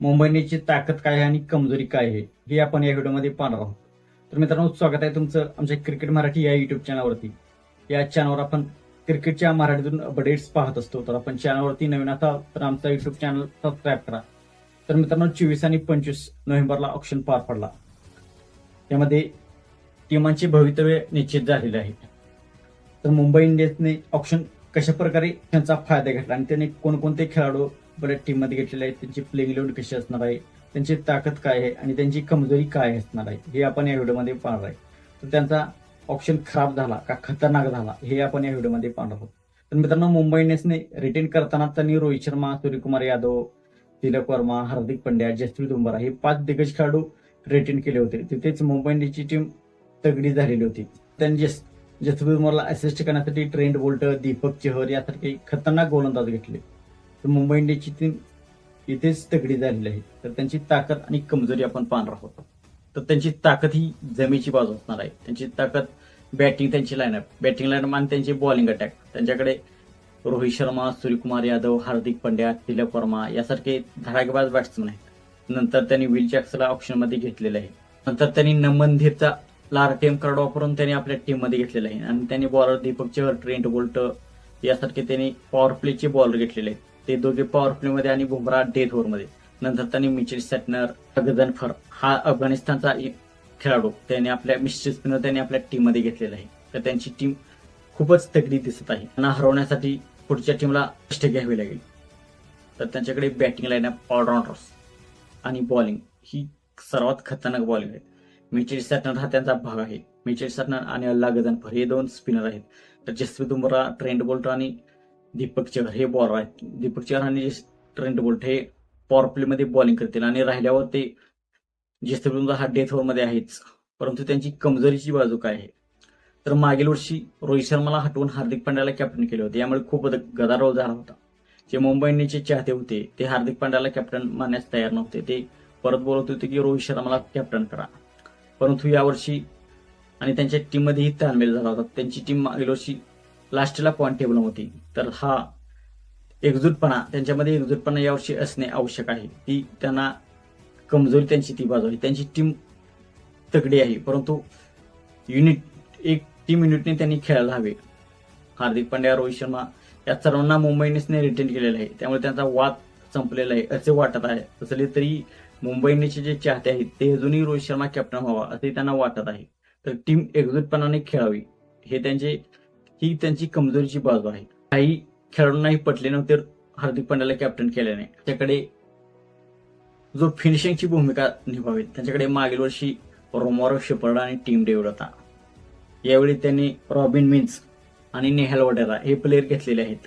मुंबईनेची ताकद काय आहे आणि कमजोरी काय आहे हे आपण या व्हिडिओमध्ये पाहणार आहोत. तर मित्रांनो स्वागत आहे तुमचं आमच्या क्रिकेट मराठी या युट्यूब चॅनलवरती या चॅनलवर आपण क्रिकेटच्या मराठीतून अपडेट्स पाहत असतो तर आपण चॅनलवरती नवीन असाल तर आमचा युट्यूब चॅनल सबस्क्राईब करा. तर मित्रांनो चोवीस आणि पंचवीस नोव्हेंबरला ऑप्शन पार पडला. यामध्ये टीमांचे भवितव्य निश्चित झालेले आहे. तर मुंबई इंडियन्सने ऑप्शन कशा प्रकारे त्यांचा फायदा घेतला आणि त्याने कोणकोणते खेळाडू बऱ्याच टीममध्ये घेतलेले आहेत. त्यांची प्लेइंग लोड कशी असणार आहे? त्यांची ताकद काय आहे? आणि त्यांची कमजोरी काय असणार आहे? हे आपण या व्हिडिओमध्ये पाहणार आहे. तर त्यांचा ऑप्शन खराब झाला का खतरनाक झाला हे आपण या व्हिडिओमध्ये पाहणार आहोत. तर मित्रांनो मुंबई इंडियन्सने रिटेन करताना त्यांनी रोहित शर्मा सूर्यकुमार यादव तिलक वर्मा हार्दिक पंड्या जसप्रीत बुमराह हे पाच दिग्गज खेळाडू रिटेन केले होते. तिथेच मुंबई इंडियन्सची टीम तगडी झालेली होती. त्यांनी जस जसप्रीत बुमराहला असिस्ट करण्यासाठी ट्रेंड बोल्ट दीपक चहर यासारखे खतरनाक गोलंदाज घेतले. तर मुंबई इंडियन्सची टीम इथेच तगडी झालेली आहे. तर त्यांची ताकद आणि कमजोरी आपण पाहणार आहोत. तर त्यांची ताकद ही जमेची बाजू असणार आहे. त्यांची ताकद बॅटिंग त्यांची लाईनअप बॅटिंग लाईनअप आणि त्यांची बॉलिंग अटॅक त्यांच्याकडे रोहित शर्मा सूर्यकुमार यादव हार्दिक पंड्या तिलक वर्मा यासारखे धडाकेबाज बॅट्समन आहेत. नंतर त्यांनी विल जॅक्सला ऑप्शनमध्ये घेतलेलं आहे. नंतर त्यांनी नमन धीरचा लार टीम कार्ड वापरून त्यांनी आपल्या टीममध्ये घेतलेलं आहे. आणि त्यांनी bowler Deepak Chahar Trent Boult यासारखे त्यांनी पॉवर प्लेचे बॉलर घेतलेले आहेत. ते दोघे पॉवर प्लेमध्ये आणि बुमरा डेथ ओव्हरमध्ये नंतर त्यांनी मिचेल सॅटनर गजनफर हा अफगाणिस्तानचा एक खेळाडू. त्याने आपल्या मिस्टर स्पिनर त्यांनी आपल्या टीममध्ये घेतलेला आहे. तर त्यांची टीम खूपच तगडी दिसत आहे. त्यांना हरवण्यासाठी पुढच्या टीमला कष्ट घ्यावे लागेल. तर त्यांच्याकडे बॅटिंग लाईनअप ऑलराऊंडर्स आणि बॉलिंग ही सर्वात खतरनाक बॉलिंग आहे मिचेल सॅटनर हा त्यांचा भाग आहे. मिचेल सॅटनर आणि अल्ला गजनफर हे दोन स्पिनर आहेत. तर जसप्रीत बुमराह ट्रेंड बोल्ट आणि दीपक चहर हे बॉलर आहेत. दीपक चहर आणि ट्रेंट बोल्ट हे पॉवर प्लेमध्ये बॉलिंग करतील आणि राहिल्यावर ते जसप्रीत बुमराह हा डेथ ओव्हरमध्ये आहेच. परंतु त्यांची कमजोरीची बाजू काय आहे? तर मागील वर्षी रोहित शर्माला हटवून हार्दिक पांड्याला कॅप्टन केले होते. यामुळे खूप गदारोळ झाला होता. जे मुंबई इंडियनचे चाहते होते ते हार्दिक पांड्याला कॅप्टन मानण्यास तयार नव्हते. ते परत बोलत होते की रोहित शर्माला कॅप्टन करा. परंतु यावर्षी आणि त्यांच्या टीममध्येही ताळमेळ झाला होता. त्यांची टीम मागील वर्षी लास्टला पॉईंट टेबल होती. तर हा एकजूटपणा त्यांच्यामध्ये एकजूटपणा यावर्षी असणे आवश्यक आहे. ती त्यांना कमजोरी त्यांची ती बाजू आहे. त्यांची टीम तगडी आहे. परंतु युनिट एक टीम युनिटने त्यांनी खेळायला हवे. हार्दिक पांड्या रोहित शर्मा या सर्वांना मुंबई इंडियन्सने रिटेन केलेला आहे. त्यामुळे त्यांचा वाद संपलेला आहे. असे वाटत आहे. असले तरी मुंबई इंडियन्सचे जे चाहते आहेत ते अजूनही रोहित शर्मा कॅप्टन व्हावा असे त्यांना वाटत आहे. तर टीम एकजूटपणाने खेळावी हे त्यांचे ही त्यांची कमजोरीची बाजू आहे. काही खेळाडूंनाही पटले नव्हते हार्दिक पांड्याला कॅप्टन केल्याने त्याच्याकडे जो फिनिशिंगची भूमिका निभावी त्यांच्याकडे मागील वर्षी रोमारो शेपर्ड आणि टीम डेव्हिड होता. यावेळी त्यांनी रॉबिन मिन्स आणि नेहल वडेरा हे प्लेयर घेतलेले आहेत.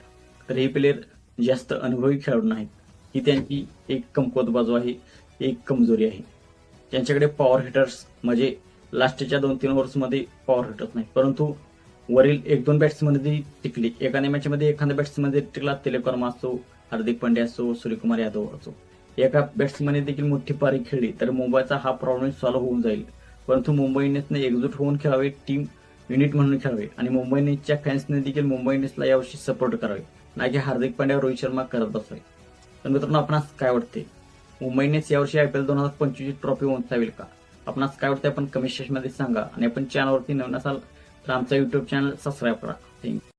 तर हे प्लेयर जास्त अनुभवी खेळाडू नाहीत. ही त्यांची एक कमकुवत बाजू आहे एक कमजोरी आहे. त्यांच्याकडे पॉवर हिटर्स म्हणजे लास्टच्या दोन तीन ओव्हर्समध्ये पॉवर हिटर्स नाही परंतु वरील एक दोन बॅट्समध्ये टिकली. एखाद्या मॅचमध्ये एखाद्या बॅट्समध्ये टिकला तेलेकर्मा असो हार्दिक पांड्या असो सूर्यकुमार यादव असो. एका बॅट्समॅनने देखील मोठी पारी खेळली तर मुंबईचा हा प्रॉब्लेम सॉल्व्ह होऊन जाईल. परंतु मुंबई इंडियन्सने एकजूट होऊन खेळावे टीम युनिट म्हणून खेळावे. आणि मुंबई इंडियन्सच्या फॅन्सने देखील मुंबई इंडियन्सला यावर्षी सपोर्ट करावे. ना की हार्दिक पांड्या रोहित शर्मा करत बसावे. तर मित्रांनो आपणास काय वाटते? मुंबई इंडियन्स यावर्षी आय पी एल दोन हजार पंचवीस ट्रॉफी उंचावेल का? आपणास काय वाटते आपण कमेंट सेक्शनमध्ये सांगा. आणि आपण चॅनलवरती नवीन असाल तर आमचा युट्यूब चॅनल सबस्क्राईब करा. Thank you